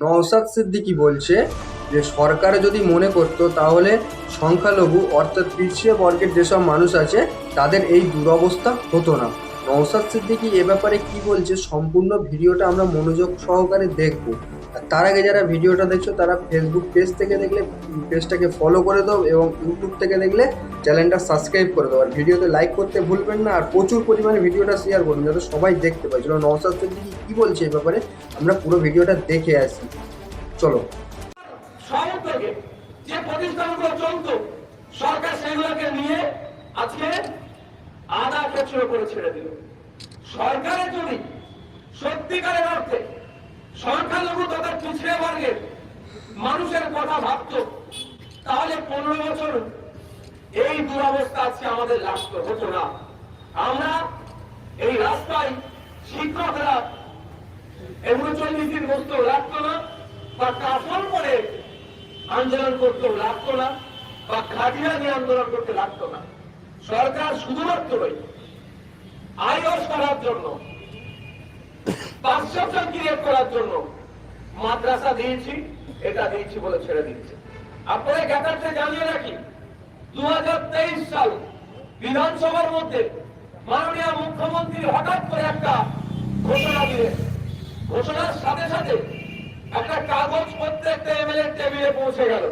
নওশাদ সিদ্দিকি বলছে যে, সরকার যদি মনে করত তাহলে সংখ্যালঘু, অর্থাৎ পিছিয়ে বর্গের যেসব মানুষ আছে, তাদের এই দুরবস্থা হতো না। নওশাদ সিদ্দিকি এ ব্যাপারে কি বলছে? সম্পূর্ণ ভিডিওটা আমরা মনোযোগ সহকারে দেখব। তার আগে যারা ভিডিওটা দেখছ, তারা ফেসবুক পেজ থেকে দেখলে পেজটাকে ফলো করে দাও এবং ইউটিউব থেকে দেখলে চ্যানেলটা সাবস্ক্রাইব করে দাও। আর ভিডিওতে লাইক করতে ভুলবেন না, আর প্রচুর পরিমাণে ভিডিওটা শেয়ার করুন, যাতে সবাই দেখতে পায়। চলো, নওশাদ সিদ্দিকী কী বলছে এই ব্যাপারে? আমরা পুরো ভিডিওটা দেখে আসি। চলো। যে প্রতিষ্ঠানগুলো চলত, সরকার সেগুলোকে নিয়ে আজকে করে ছেড়ে দিল। সরকারের যদি সত্যিকারের অর্থে সংখ্যালঘু তথা পিছিয়ে বর্গের মানুষের কথা ভাবতো, তাহলে পনেরো বছর এই দুরবস্থা আজকে আমাদের লাগতো হতো না। আমরা এই রাস্তায় শিক্ষকরা এগুলো দিন বসতেও লাগতো না, বা কাফন করে আন্দোলন করতেও লাগতো না, বা খাটিয়া নিয়ে আন্দোলন করতে লাগতো না। সরকার শুধুমাত্রই আয়স করার জন্য পাশ্চাত্য ক্রিয়েট করার জন্য মাদ্রাসা দিয়েছি, এটা দিয়েছি বলে ছেড়ে দিচ্ছে আপনারা জ্ঞাতার্থে জানিয়ে রাখি দুই হাজার তেইশ সাল বিধানসভার মধ্যে মাননীয় মুখ্যমন্ত্রী হঠাৎ করে একটা ঘোষণা দিলেন। ঘোষণার সাথে সাথে একটা কাগজ প্রত্যেকটা এমএলএ টেবিলে পৌঁছে গেল।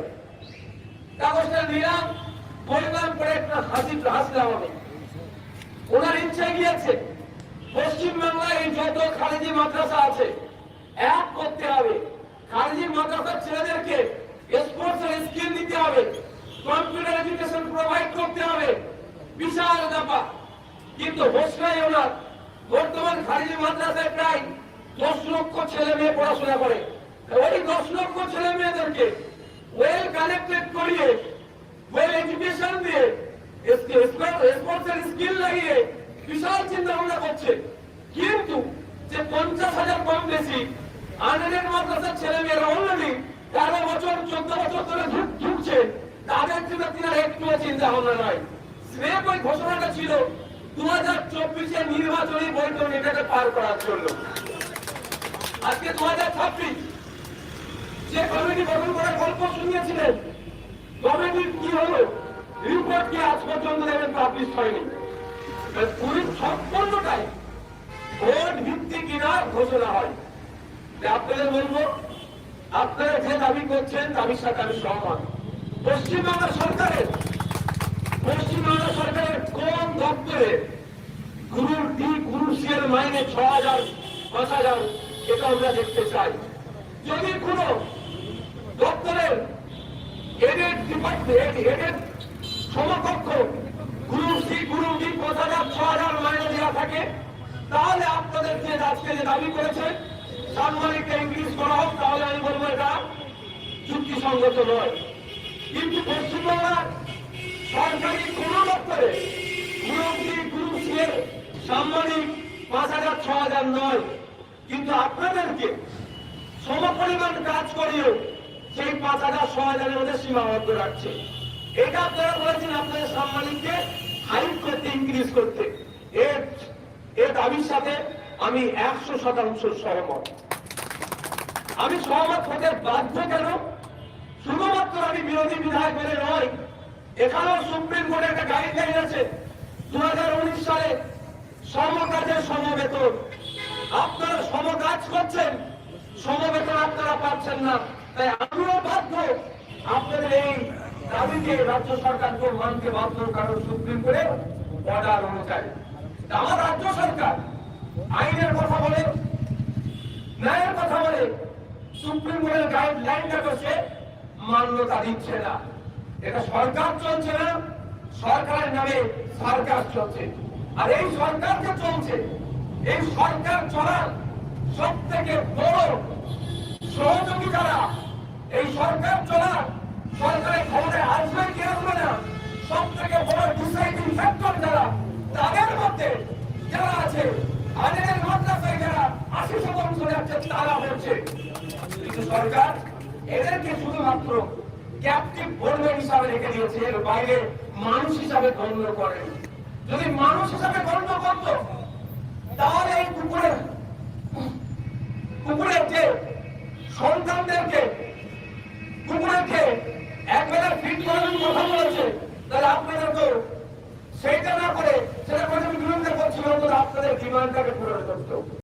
কাগজটা নিলাম বললাম করে একটা হাসি হাসলাম আমি। ওনার ইচ্ছে গিয়েছে। পশ্চিমবাংলায় এই যত খালেজি মাদ্রাসা আছে, এক করতে হবে। খালেজি মাদ্রাসার ছেলেদেরকে স্পোর্টস এর স্কিল দিতে হবে। কম্পিউটার এডুকেশন প্রোভাইড করতে হবে। বিশাল ব্যাপার। কিন্তু হোসনাই ওনার। বর্তমান খালেজি মাদ্রাসায় প্রায় দশ লক্ষ ছেলে মেয়ে পড়াশোনা করে। ওই দশ লক্ষ ছেলে মেয়েদেরকে ওয়েল কানেক্টেড করিয়ে ওয়েল এডুকেশন দিয়ে স্পোর্টসের স্কিল লাগিয়ে বিশাল চিন্তা ভাবনা করছে। কিন্তু যে পঞ্চাশ হাজার কম বেশি আনএডেড মাদ্রাসার ছেলে মেয়েরা অলরেডি তেরো বছর, চোদ্দ বছর ধরে ঢুক- ঢুকছে। তাদের জন্য তিনার একটু চিন্তা ভাবনা নয় স্রেফ ওই ঘোষণাটা ছিল দু হাজার চব্বিশে নির্বাচনী বৈঠক এটাকে পার করার জন্য। আজকে দু হাজার ছাব্বিশ, যে কমিটি গঠন করার গল্প শুনিয়েছিলেন, কমিটির কি হলো? রিপোর্ট কি আজ পর্যন্ত দেখবেন পাবলিশ হয়নি পুরো সম্পূর্ণটাই ভোট ভিত্তিক কিনা ঘোষণা হয়। আপনাদের বলব, আপনারা যে দাবি করছেন, দাবির সাথে আমি সহমত। পশ্চিমবাংলা সরকারের পশ্চিমবাংলা সরকারের কোন দপ্তরে গুরুর ডি গুরু সি এর মাইনে ছ হাজার, পাঁচ হাজার এটা আমরা দেখতে চাই। যদি কোন দপ্তরের হেডের ডিপার্টমেন্ট হেডের সমকক্ষ গুরু সি গুরু ডি পাঁচ তাহলে আপনাদের যে আজকে যে দাবি করেছে সাংবাদিককে ইংলিশ করা হোক, তাহলে আমি বলব এটা যুক্তিসঙ্গত নয়। কিন্তু পশ্চিমবাংলার সরকারি কোন দপ্তরে মুরব্বী গুরু সিএর সাংবাদিক পাঁচ হাজার, ছ হাজার নয়। কিন্তু আপনাদেরকে সমপরিমাণ কাজ করিও সেই পাঁচ হাজার, ছ হাজারের মধ্যে সীমাবদ্ধ রাখছে। এটা আপনারা বলেছেন আপনাদের সাংবাদিককে। ইনক্রিজ করতে। এর এর দাবির সাথে আমি একশো শতাংশ সহমত। আমি সহমত হতে বাধ্য কেন? শুধুমাত্র আমি বিরোধী বিধায়ক বলে নয়, এখানেও সুপ্রিম কোর্টে একটা গাইডলাইন আছে দু সালে সমকাজের সমবেতন। আপনারা সমকাজ করছেন, সমবেতন আপনারা পাচ্ছেন না। তাই আমিও বাধ্য আপনাদের এই দাবিকে রাজ্য সরকারকে মানতে বাধ্য, কারণ সুপ্রিম কোর্টের অর্ডার অনুযায়ী। আমার রাজ্য সরকার আইনের কথা বলে, ন্যায়ের কথা বলে, সুপ্রিম কোর্টের গাইডলাইনটাকে সে মান্যতা দিচ্ছে না। এটা সরকার চলছে না, সরকারের নামে সরকার চলছে। আর এই সরকার যে চলছে, এই সরকার চলার সব থেকে বড় সহযোগী যারা, এই সরকার চলার সরকারের আসবে আসবে ফ্যাক্টর যারা, তাদের মধ্যে যারা আছে আজকের মাদ্রাসায় যারা আশি শতাংশ যাচ্ছে, তারা হচ্ছে কিন্তু সরকার এদেরকে শুধুমাত্র ক্যাপটিভ বোর্ডম্যান হিসাবে রেখে দিয়েছে, এর বাইরে মানুষ হিসাবে গণ্য করেন যদি মানুষ হিসাবে গণ্য করত, তাহলে এই কুকুরের কুকুরের যে সন্তানদেরকে কুকুরে খেয়ে এক বেলা ফিট করানোর কথা বলেছে, তাহলে আপনাদের তো সেটা না করে সেটা কোনো বিরুদ্ধে করছিল আপনাদের ডিমান্ডটাকে পূরণ করতে